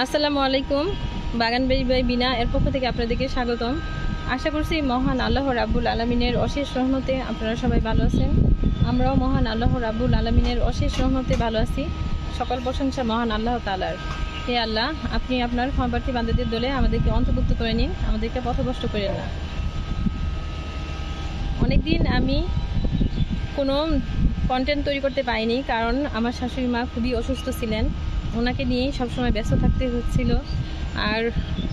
আসসালামু আলাইকুম, বাগান বেরি বাই বিনা এর পক্ষ থেকে আপনাদেরকে স্বাগতম। আশা করছি মহান আল্লাহ রাব্বুল আলমিনের অশেষ রহমতে আপনারা সবাই ভালো আছেন। আমরাও মহান আল্লাহ রাব্বুল আলমিনের অশেষ রহমতে ভালো আছি। সকল প্রশংসা মহান আল্লাহ তালার হে আল্লাহ, আপনি আপনার ক্ষমাপ্রার্থী বান্ধবদের দলে আমাদেরকে অন্তর্ভুক্ত করে নিন, আমাদেরকে পথভ্রষ্ট করেন না। অনেকদিন আমি কোনো কন্টেন্ট তৈরি করতে পারিনি, কারণ আমার শাশুড়ি মা খুবই অসুস্থ ছিলেন। ওনাকে নিয়েই সবসময় ব্যস্ত থাকতে হচ্ছিল, আর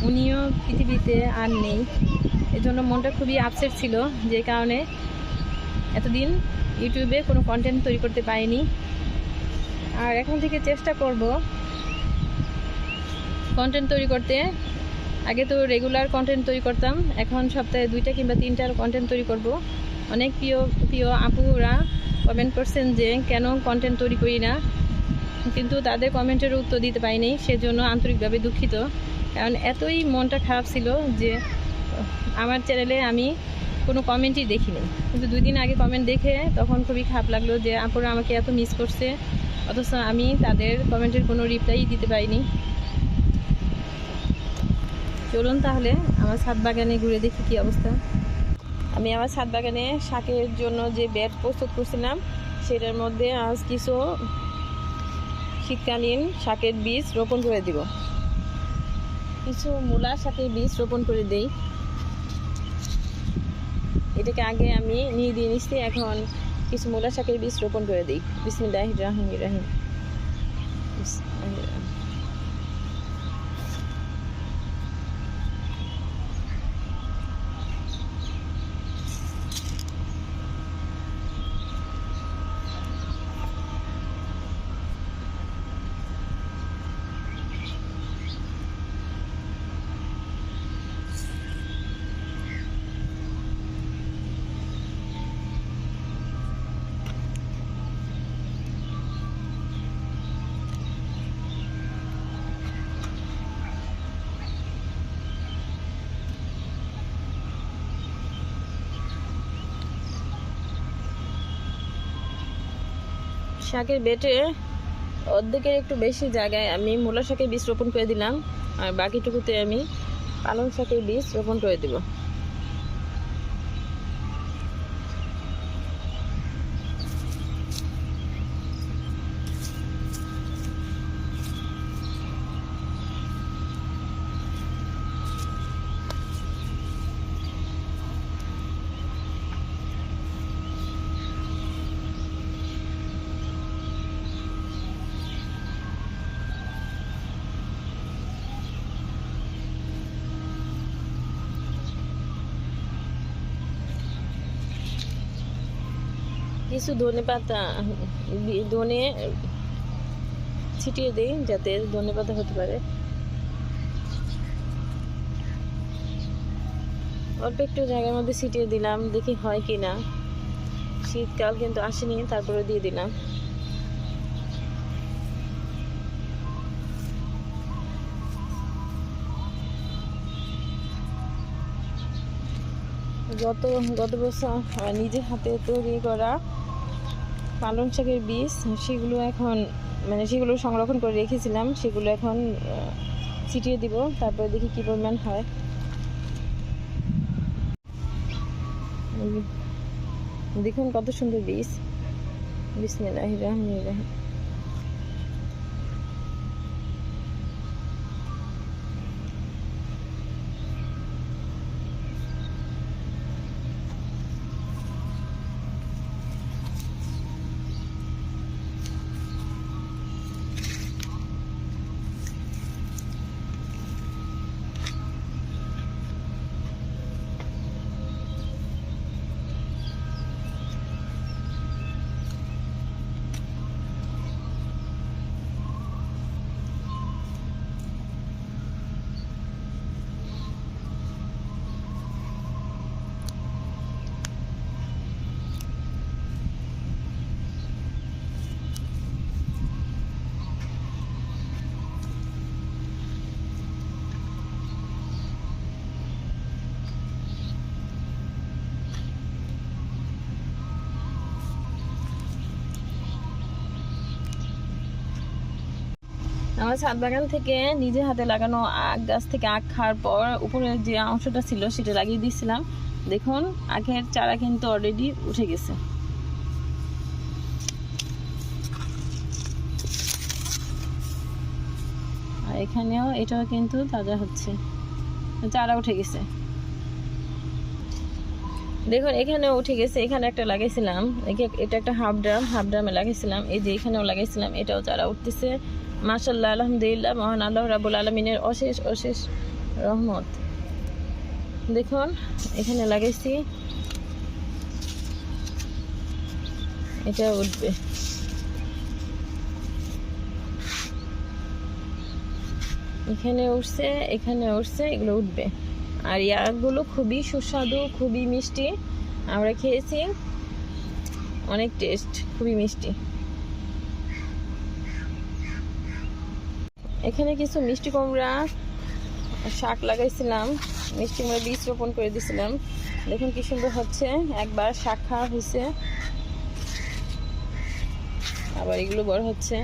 উনিও পৃথিবীতে আর নেই। এজন্য মনটা খুবই আপসেট ছিল, যে কারণে এতদিন ইউটিউবে কোনো কন্টেন্ট তৈরি করতে পারিনি। আর এখন থেকে চেষ্টা করব কন্টেন্ট তৈরি করতে। আগে তো রেগুলার কন্টেন্ট তৈরি করতাম, এখন সপ্তাহে দুইটা কিংবা তিনটার কন্টেন্ট তৈরি করব। অনেক প্রিয় প্রিয় আপুরা কমেন্ট করছেন যে, কেন কন্টেন্ট তৈরি করি না? কিন্তু তাদের কমেন্টের উত্তর দিতে পারিনি, সেজন্য আন্তরিকভাবে দুঃখিত। কারণ এতই মনটা খারাপ ছিল যে, আমার চ্যানেলে আমি কোনো কমেন্টই দেখিনি। কিন্তু দুই দিন আগে কমেন্ট দেখে তখন খুবই খারাপ লাগল যে, আপুরা আমাকে এত মিস করছে, অথচ আমি তাদের কমেন্টের কোনো রিপ্লাই দিতে পারিনি। চলুন তাহলে, আমার ছাদ বাগানে ঘুরে দেখি কী অবস্থা। আমি আমার ছাদ বাগানে শাকের জন্য যে ব্যাট প্রস্তুত করছিলাম, সেটার মধ্যে আজ কিছু শীতকালীন শাকের বীজ রোপণ করে দিব। কিছু মূলা শাকের বীজ রোপণ করে দেই। এটাকে আগে আমি নিয়ে দিয়ে নিচ্ছি, এখন কিছু মূলা শাকের বীজ রোপণ করে দিই। বিসমিল্লাহ রাহিম। রাহিম। শাকের বেটে অর্ধেকের একটু বেশি জায়গায় আমি মূলা শাকের বীজ রোপণ করে দিলাম আর বাকিটুকুতে আমি পালং শাকের বীজ রোপণ করে দেব। কিছু ধনে পাতা ধনে ছিটিয়ে দিই যাতে ধনে পাতা হতে পারে। অল্প একটু জায়গার মধ্যে ছিটিয়ে দিলাম, দেখি হয় কি না শীতকাল কিন্তু আসেনি, তারপরে দিয়ে দিলাম। গত গত বছর নিজের হাতে তৈরি করা পালং শাকের বীজ, সেগুলো এখন মানে সেগুলো সংরক্ষণ করে রেখেছিলাম, সেগুলো এখন ছিটিয়ে দিব, তারপরে দেখি কী পরিমাণ হয়। দেখুন কত সুন্দর বীজ। বিসমিল্লাহির রহমানির রহিম। আমার ছাদ বাগান থেকে নিজে হাতে লাগানো আখ গাছ থেকে আখ খাওয়ার পর উপরের যে অংশটা ছিল সেটা লাগিয়ে দিয়েছিলাম। দেখুন, আখের চারা কিন্তু অলরেডি উঠে গেছে। এখানেও এটাও কিন্তু তাজা হচ্ছে। চারা উঠে গেছে। দেখুন, এখানেও উঠে গেছে। এখানে একটা লাগাইছিলাম। এটা একটা হাফ ড্রাম, হাফ ড্রামে লাগাইছিলাম। এই যে এখানেও লাগাইছিলাম, এটাও চারা উঠতেছে। মাশাল্লাহ আলহামদুলিল্লাহ, মহান আল্লাহ রাবুল আলমিনের অশেষ অশেষ রহমত। দেখুন, এখানে লাগাইছি। এটা উঠবে। এখানে উঠছে এখানে উঠছে, এগুলো উঠবে। আর ইয়াগুলো খুবই সুস্বাদু, খুবই মিষ্টি। আমরা খেয়েছি, অনেক টেস্ট, খুবই মিষ্টি। এখানে কিছু মিষ্টি কুমড়া শাক লাগাইছিলাম। মিষ্টি কুমড়া বীজ রোপণ করে দিয়েছিলাম দেখুন কি সুন্দর হচ্ছে। একবার শাক খাওয়া হয়েছে। আবার এগুলো বড় হচ্ছে।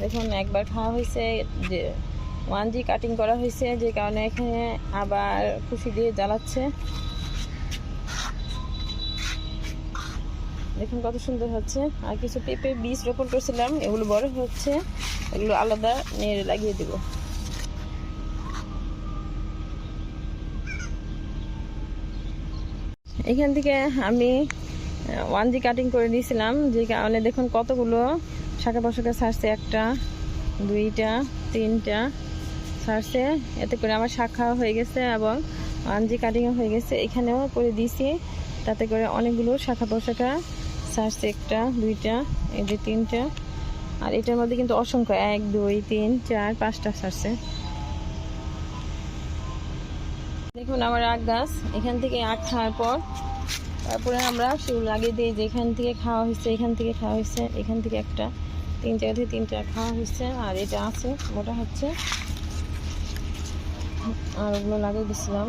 দেখুন, একবার খাওয়া হয়েছে। যে ওয়ান জি কাটিং করা হয়েছে, যে কারণে এখানে আবার খুশি দিয়ে জ্বালাচ্ছে। দেখুন কত সুন্দর হচ্ছে। আর কিছু পেঁপে, বীজ রোপণ করছিলাম, এগুলো বড় হচ্ছে। এগুলো আলাদা নেড়ে লাগিয়ে দিব। এখান থেকে আমি ওয়ান জি কাটিং করে দিয়েছিলাম, যে কারণে দেখুন কতগুলো শাখা পোশাকা ছাড়ছে। একটা, দুইটা, তিনটা ছাড়ছে। এতে করে আমার শাখা হয়ে গেছে এবং ওয়ান জি কাটিংও হয়ে গেছে। এখানেও করে দিয়েছি। তাতে করে অনেকগুলো শাখা পোশাকা ছাড়ছে একটা, দুইটা, এই যে তিনটা। আর এটার মধ্যে কিন্তু অসংখ্য, এক, দুই, তিন, চার, পাঁচটা ছাড়ছে দেখুন আমার আখ গাছ, এখান থেকে আখ খাওয়ার পর, তারপরে আমরা সেগুলো লাগিয়ে দিই, যে এখান থেকে খাওয়া হয়েছে, এখান থেকে খাওয়া হয়েছে, এখান থেকে একটা, তিন জায়গা থেকে তিনটা খাওয়া হয়েছে, আর এটা আছে মোটা হচ্ছে, আর ওগুলো লাগিয়ে দিছিলাম।